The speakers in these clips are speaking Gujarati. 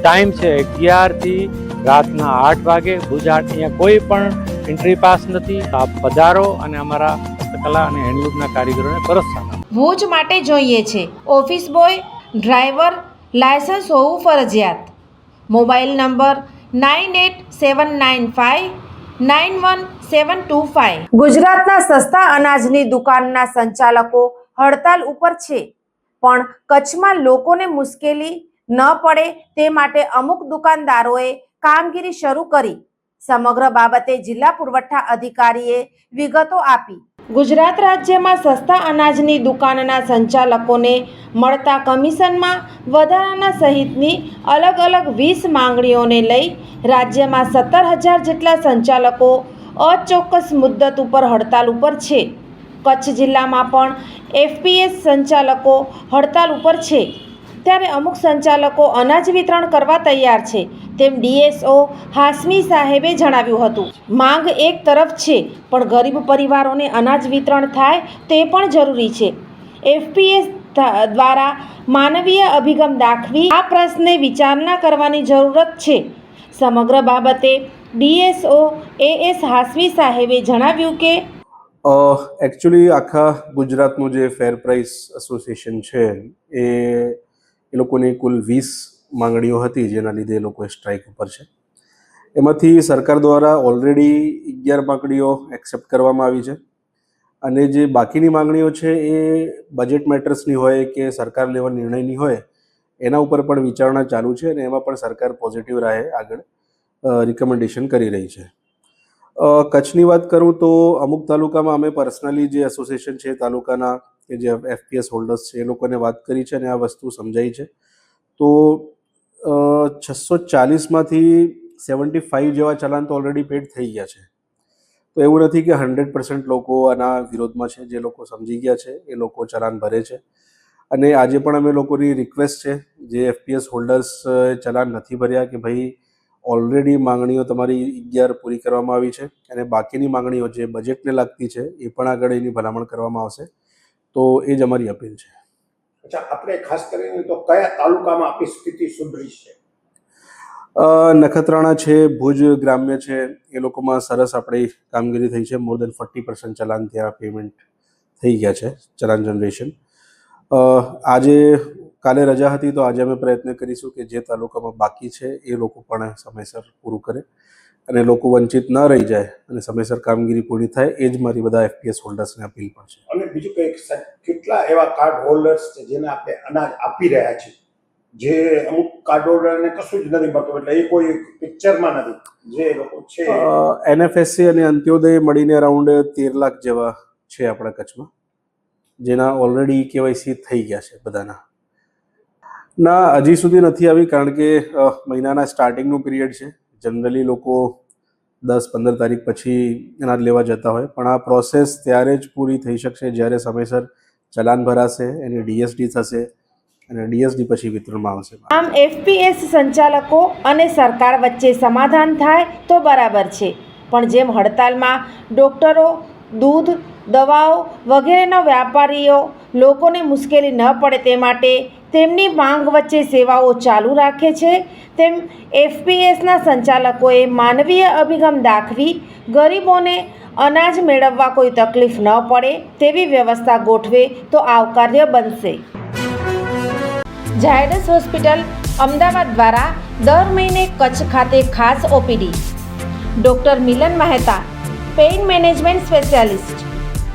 ટાઈમ છે અગિયારથી રાતના આઠ વાગે. ભુજાટ અહીંયા કોઈ પણ એન્ટ્રી પાસ નથી. આપ પધારો અને અમારા હસ્તકલા અને હેન્ડલૂમના કારીગરોને આપો. ભુજ માટે જોઈએ છે. ઓફિસ બોય ડ્રાઈવર લાયસન્સ હોવું ફરજિયાત. Mobile number nine eight seven nine five nine one seven two five. ગુજરાતના સસ્તા અનાજની દુકાનના સંચાલકો હડતાલ ઉપર છે. પણ કચ્છમાં લોકોને મુશ્કેલી ન પડે તે માટે અમુક દુકાનદારોએ કામગીરી શરૂ કરી. સમગ્ર બાબતે જિલ્લા પુરવઠા અધિકારીએ વિગતો આપી. ગુજરાત રાજ્યમાં સસ્તા અનાજની દુકાનના સંચાલકોને મળતા કમિશનમાં વધારાના સહિતની અલગ અલગ વીસ માંગણીઓને લઈ રાજ્યમાં સત્તર હજાર જેટલા સંચાલકો અચોક્કસ મુદ્દત ઉપર હડતાલ ઉપર છે. કચ્છ જિલ્લામાં પણ એફપીએસ સંચાલકો હડતાલ ઉપર છે. ત્યારે અમુક સંચાલકો અનાજ વિતરણ કરવા તૈયાર છે, તેમ ડીએસઓ હાસમી સાહેબે જણાવ્યું હતું. માંગ એક તરફ છે, પણ ગરીબ પરિવારોને અનાજ વિતરણ થાય તે પણ જરૂરી છે. એફપીએસ દ્વારા માનવીય અભિગમ દાખવી આ પ્રશ્ને વિચારણા કરવાની જરૂરત છે. સમગ્ર બાબતે ડીએસઓ એ એસ હાસમી સાહેબે જણાવ્યું કે એકચ્યુઅલી આખા ગુજરાતનું જે ફેર પ્રાઇસ એસોસિએશન છે, એ એ લોકોની કુલ વીસ માંગણીઓ હતી, જેના લીધે એ લોકોએ સ્ટ્રાઇક ઉપર છે. એમાંથી સરકાર દ્વારા ઓલરેડી અગિયાર માંગણીઓ એક્સેપ્ટ કરવામાં આવી છે. અને જે બાકીની માંગણીઓ છે એ બજેટ મેટર્સની હોય કે સરકાર લેવા નિર્ણયની હોય, એના ઉપર પણ વિચારણા ચાલુ છે અને એમાં પણ સરકાર પોઝિટિવ રાહે આગળ રિકમેન્ડેશન કરી રહી છે. કચ્છની વાત કરું તો અમુક તાલુકામાં અમે પર્સનલી જે એસોસિએશન છે તાલુકાના કે જે એફપીએસ હોલ્ડર્સ છે, એ લોકોને વાત કરી છે અને આ વસ્તુ સમજાઈ છે. તો છસો ચાલીસમાંથી સેવન્ટી ફાઇવ જેવા ચલાન તો ઓલરેડી પેડ થઈ ગયા છે. તો એવું નથી કે હંડ્રેડ પર્સન્ટ લોકો આના વિરોધમાં છે, જે લોકો સમજી ગયા છે, એ લોકો ચલાન ભરે છે. અને આજે પણ અમે લોકોની રિક્વેસ્ટ છે, જે એફપીએસ હોલ્ડર્સ ચલાન નથી ભર્યા કે ભાઈ ઓલરેડી માંગણીઓ તમારી અગિયાર પૂરી કરવામાં આવી છે અને બાકીની માંગણીઓ જે બજેટને લાગતી છે, એ પણ આગળ એની ભલામણ કરવામાં આવશે. તો એ જ અમારી અપીલ છે. અચ્છા આપણે ખાસ કરીને તો કયા તાલુકામાં આપણી સ્થિતિ સુધરી છે? નખત્રાણા છે ભુજ ગ્રામ્ય છે એ લોકોમાં સરસ આપણી કામગીરી થઈ છે. More than forty percent challan ત્યાં પેમેન્ટ થઈ ગયા છે ચલાન જનરેશન આજે કાલે રજા હતી તો આજે અમે પ્રયત્ન કરીશું કે જે તાલુકામાં બાકી છે એ લોકો પણ સમયસર પૂરું કરે. અને લોકો વંચિત ન રહી જાય અને સમયસર કામગીરી પૂરી થાય એ જ મારી બધા એફપીએસ હોલ્ડર્સને અપીલ પણ છે. અને બીજું કંઈક કેટલા એવા કાર્ડ હોલ્ડર્સ છે જેને આપણે અનાજ આપી રહ્યા છે જે અમુક કાર્ડ હોલ્ડરને કશું જ નથી મળતું એટલે એ કોઈ પિક્ચરમાં નથી. જે લોકો છે એનએફએસસી અને અંત્યોદય મળીને અરાઉન્ડ તેર લાખ જેવા છે આપણા કચ્છમાં જેના ઓલરેડી કેવાયસી થઈ ગયા છે બધાના. ના હજી સુધી નથી આવી કારણ કે મહિનાના સ્ટાર્ટિંગનું પીરિયડ છે. જનરલી લોકો દસ, પંદર તારીખ પછી અનાજ લેવા જતા હોય. પણ આ પ્રોસેસ ત્યારે જ પૂરી થઈ શકશે જ્યારે સમયસર ચલાન ભરાશે, એની ડીએસડી થશે અને ડીએસડી પછી વિતરણમાં આવશે. આમ એફપીએસ સંચાલકો અને સરકાર વચ્ચે સમાધાન થાય તો બરાબર છે. પણ જેમ હડતાલમાં ડોક્ટરો દૂધ, દવાઓ વગેરેના વ્યાપારીઓ લોકોને મુશ્કેલી ન પડે તે માટે તેમની માંગ વચ્ચે સેવાઓ ચાલુ રાખે છે. તેમ એફપીએસના સંચાલકોએ માનવીય અભિગમ દાખવી, ગરીબોને અનાજ મેળવવા કોઈ તકલીફ ન પડે તેવી વ્યવસ્થા ગોઠવે તો આવકાર્ય બનશે. ઝાયડસ હોસ્પિટલ અમદાવાદ દ્વારા દર મહિને કચ્છ ખાતે ખાસ OPD. Doctor Milan Mehta, pain management specialist.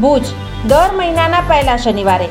Bhuj, દર મહિનાના પહેલા શનિવારે.